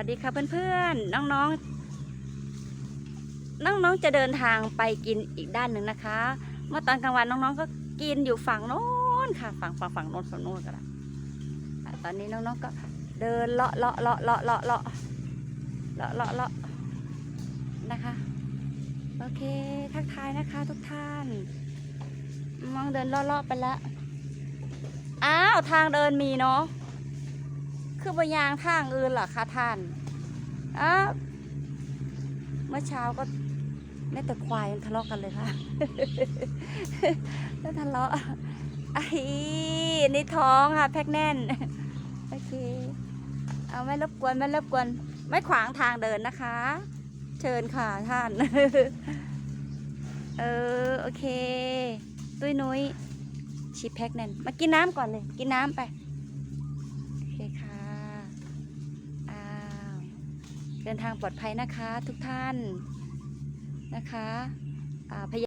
วัสดีค่ะเพื่อนๆ น้องๆ น้องๆ จะเดินทางไปกินอีกด้านหนึ่งนะคะ เมื่อตอนกลางวันน้องๆ ก็กินอยู่ฝั่งโน้นค่ะ ฝั่งฝั่งฝั่งโน้นฝั่งโน้นกันละตอนนี้น้องๆ ก็เดินเลาะเลาะเลาะเลาะเลาะเลาะเลาะเลาะเลาะนะคะ โอเค ทักทายนะคะทุกท่าน มองเดินเลาะๆไปแล้ว อ้าว ทางเดินมีเนาะ คือบยางทางอื่นเหรอคะท่านอ้าวเมื่อเช้าก็แม่แต่ควายยังทะเลาะกันเลยค่ะแล้วทะเลาะไอ้นี่ท้องค่ะ แพ็กแน่น โอเค เอาไม่รบกวนไม่รบกวน ไม่ขวางทางเดินนะคะ เชิญค่ะท่าน เออ โอเค ตุ้ยนุ้ยชีแพ็กแน่น มากินน้ำก่อนเลย กินน้ำไป โอเคค่ะ อ้าว เดินทางปลอดภัยนะคะทุกท่านนะคะอาพยา